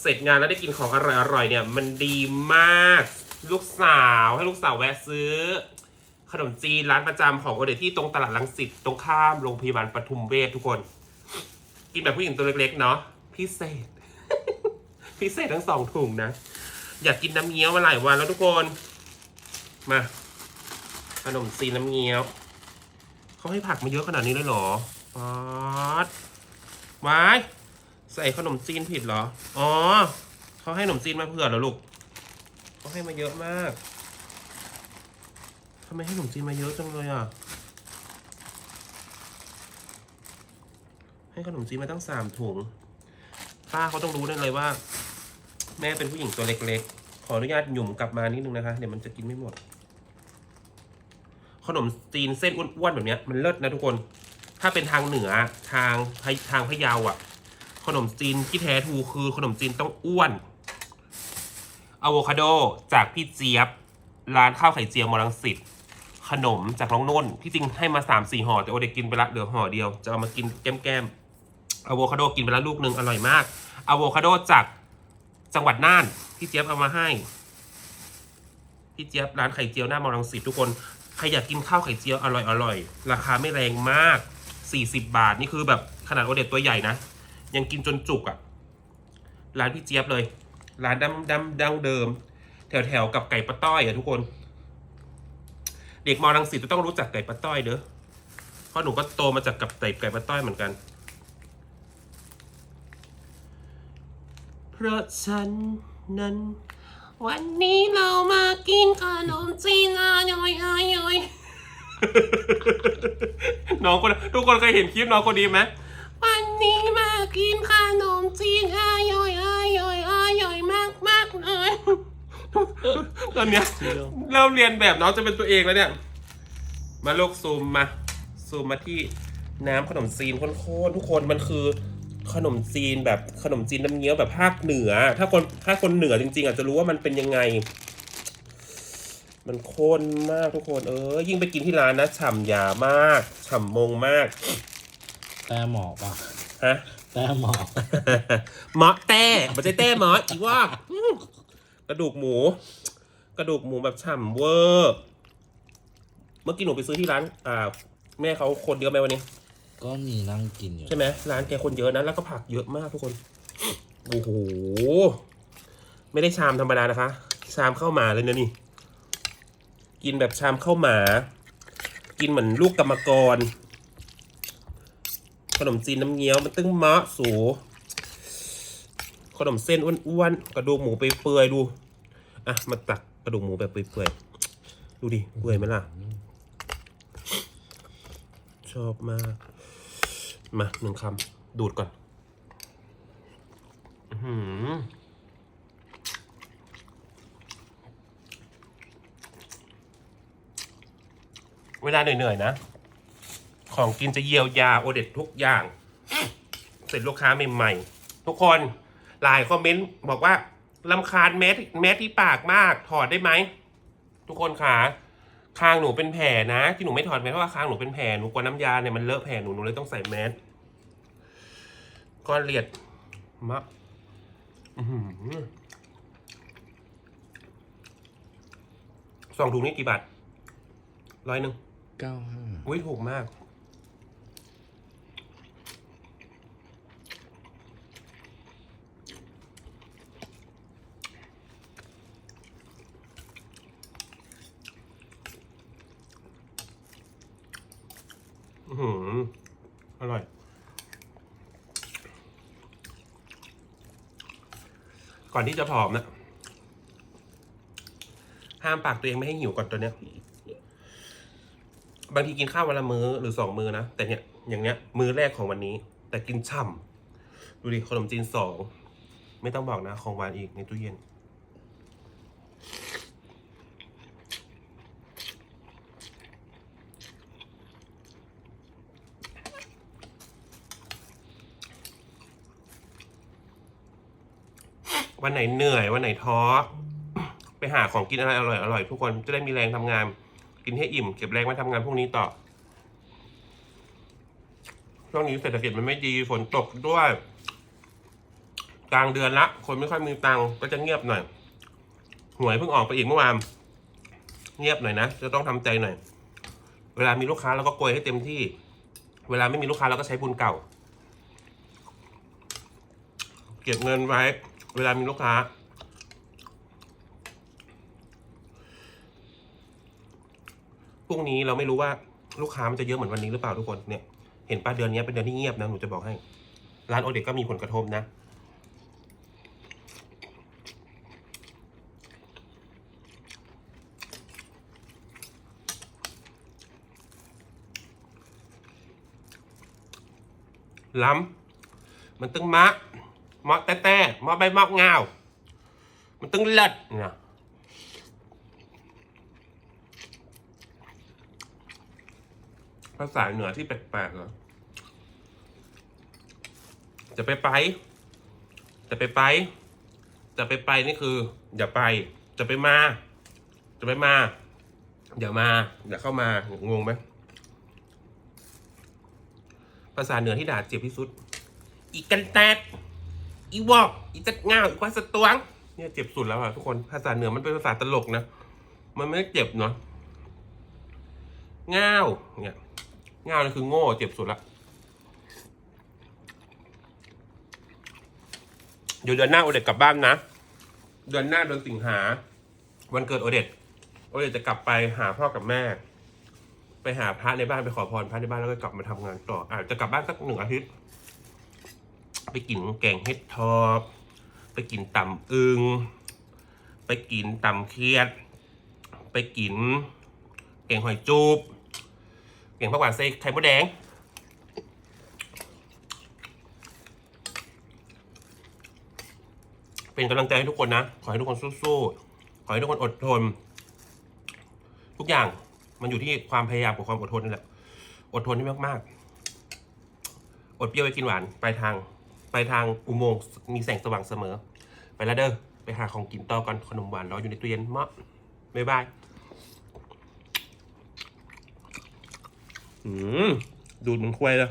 เสร็จงานแล้วได้กินของอร่อยๆเนี่ย มันดีมาก ลูกสาวให้ลูกสาวแวะซื้อ ขนมจีนร้านประจำของโอเดที่ตรงตลาดลังสิตตรงข้ามโรงพยาบาลปทุมเวชทุกคน กินแบบผู้หญิงตัวเล็กๆเนาะพิเศษ พิเศษทั้งสองถุงนะ อยากกินน้ำเงี้ยวมาหลายวันแล้วทุกคน มา ขนมจีนน้ำเงี้ยวเขาให้ผักมาเยอะขนาดนี้เลยเหรอป๊าดวา ใส่ขนมจีนผิดเหรอ อ๋อ เขาให้ขนมจีนมาเผื่อเหรอลูก เขาให้มาเยอะมาก ทำไมให้ขนมจีนมาเยอะจังเลยอะ ให้ขนมจีนมาตั้งสามถุง ป้าเขาต้องรู้แน่เลยว่า แม่เป็นผู้หญิงตัวเล็กๆ ขออนุญาตหยุ่มกลับมานิดนึงนะคะ เดี๋ยวมันจะกินไม่หมด ขนมจีนเส้นอ้วนๆแบบเนี้ยมันเลิศนะทุกคน ถ้าเป็นทางเหนือทางพะทางพะเยาอะ ขนมจีนที่แท้ทูคือขนมจีนต้องอ้วนอะโวคาโดจากพี่เจี๊ยบ ร้านข้าวไข่เจียวมอลังสิตขนมจากน้องนุ่นที่จริงให้มาสามสี่ห่อแต่โอเดกินไปละเหลือห่อเดียว จะเอามากินแก้มๆอะโวคาโดกินไปล้วลูกหนึ่งอร่อยมากอะโวคาโดจากจังหวัดน่านพี่เจี๊ยบเอามาให้พี่เจี๊ยบร้านไข่เจียวหน้ามอลังสิตทุกคนใครอยากกินข้าวไข่เจียวอร่อยอร่อยราคาไม่แรงมาก 40 บาทนี่คือแบบขนาดโอเดตตัวใหญ่นะ ยังกินจนจุกอะ่ะ ร้านพี่เจี๊ยบเลย ร้านดำดำดังเดิม แถวแถวๆกับไก่ปลาต้อยอะทุกคน เด็กมอลังสิตจะต้องรู้จักไก่ปลาต้อยเด้อเพราะหนูก็โตมาจากกับไก่ไก่ปลาต้อยเหมือนกัน เพราะฉันนั้น วันนี้เรามากินขนมจีนอ่อยอร่อยน้องคนทุกคนเคยเห็นคลิปน้องคนนี้ไหม กินขนมจีนอร่อยอร่อยอร่อยมากมากๆเลย ตอนเนี้ยเริ่มเรียนแบบน้องจะเป็นตัวเองแล้วเนี่ย มาลูกซูมมา ซูมมาที่น้ำขนมจีนข้นๆทุกคนมันคือขนมจีนแบบขนมจีนน้ำเงี้ยวแบบภาคเหนือ ถ้าคนถ้าคนเหนือจริง ๆ อาจจะรู้ว่ามันเป็นยังไง มันข้นมากทุกคนเออ ยิ่งไปกินที่ร้านนะฉ่ำยามากฉ่ำมงมากแต่หมอป่ะฮะ แต่หมอหมอแต่ไม่ใช่แต่หมออีว่าอื้อกระดูกหมู กระดูกหมูแบบฉ่ำเวอร์เมื่อกี้หนูไปซื้อที่ร้าน อ่า แม่เขาคนเยอะไหมวันนี้ ก็มีนั่งกินอยู่ใช่ไหมร้านแกคนเยอะนะแล้วก็ผักเยอะมากทุกคนโอ้โหไม่ได้ชามธรรมดานะคะ ชามข้าวหมาเลยนะนี่ กินแบบชามข้าวหมา กินเหมือนลูกกรรมกร ขนมจีนน้ำเงี้ยวมันตึ้งมะสูขนมเส้นอ้วนๆกระดูกหมูไปเปื่อยๆดูอะมาตักกระดูกหมูแบบเปื่อยๆดูดิเปื่อยไหมล่ะ ชอบมาก มาหนึ่งคำดูดก่อนอื้อหือเวลาเหนื่อยๆนะ ของกินจะเยียวยาโอเด็ดทุกอย่าง เสร็จลูกค้าใหม่ๆ ทุกคนหลายคอมเมนต์บอกว่าลำคาญแมสแมสที่ปากมากถอดได้ไหม ทุกคนขาคางหนูเป็นแผลนะที่หนูไม่ถอดแมสเพราะว่าคางหนูเป็นแผลหนูกลัวน้ำยาเนี่ยมันเลอะแผลหนูหนูเลยต้องใส่แมสก้อนเลียดมะอื้อหือสองถุงนี่กี่บาทร้อยหนึ่งเก้าห้าอุ้ยถูกมาก อือหือ อร่อย ก่อนที่จะผอมนะ ห้ามปากตัวเองไม่ให้หิวก่อนตัวเนี้ย บางทีกินข้าววันละมื้อหรือสองมื้อนะ แต่เนี่ยอย่างเนี้ย มื้อแรกของวันนี้ แต่กินฉ่ำดูดิขนมจีนสอง ไม่ต้องบอกนะ ของหวานอีกในตู้เย็น วันไหนเหนื่อย วันไหนท้อ ไปหาของกินอะไรอร่อยอร่อยทุกคนจะได้มีแรงทำงาน กินให้อิ่ม เก็บแรงไว้ทำงานพรุ่งนี้ต่อ ช่วงนี้เศรษฐกิจมันไม่ดีฝนตกด้วย กลางเดือนละ คนไม่ค่อยมีตังก็จะเงียบหน่อย หวยเพิ่งออกไปอีกเมื่อวานเงียบหน่อยนะจะต้องทำใจหน่อย เวลามีลูกค้าเราก็โกยให้เต็มที่ เวลาไม่มีลูกค้าเราก็ใช้บุญเก่า เก็บเงินไว้ เวลามีลูกค้า พรุ่งนี้เราไม่รู้ว่าลูกค้ามันจะเยอะเหมือนวันนี้หรือเปล่าทุกคนเนี่ย เห็นป้าเดือนนี้เป็นเดือนที่เงียบนะหนูจะบอกให้ ร้านโอเด็กก็มีผลกระทบนะ ล้ำมันตึงมะ มะแต่แต่มะใบมอกงาว มันตึงเลิศนี่ยภาษาเหนือที่แปลกๆเหรอจะไปไปจะไปไปจะไปไปนี่คือ อย่าไป จะไปมา จะไปมาอย่ามา อย่าเข้ามางงไหมภาษาเหนือที่ด่าเจ็บที่สุด อีกันแตก อีวอกอีจัดง่าวอีควาสตวง เนี่ยเจ็บสุดแล้วอะทุกคนภาษาเหนือมันเป็นภาษาตลกนะมันไม่ได้เจ็บเนาะง่าวเนี่ยง่าวนี่คือโง่เจ็บสุดละเดี๋ยวเดือนหน้าโอเดตกลับบ้านนะเดือนหน้าเดือนสิงหา วันเกิดโอเดตโอเดตจะกลับไปหาพ่อกับแม่ ไปหาพระในบ้านไปขอพรพระในบ้านแล้วก็กลับมาทำงานต่ออาจจะกลับบ้านสักหนึ่งอาทิตย์ ไปกินแกงเห็ดทอบไปกินตำอึงไปกินตำเครียด ไปกินแกงหอยจูบแกงผักหวานใส่ไข่มดแดงเป็นกำลังใจให้ทุกคนนะ ขอให้ทุกคนสู้ๆ ขอให้ทุกคนอดทน ทุกอย่างมันอยู่ที่ความพยายามกับความอดทนนี่แหละ อดทนให้มากๆ อดเปรี้ยวไปกินหวานไปทาง ทางอุโมงค์มีแสงสว่างเสมอ ไปแล้วเด้อไปหาของกินต่อก่อนขนมหวานรออยู่ในตู้เย็นเมาะบ๊ายบายอืมดูดเหมันควยเลย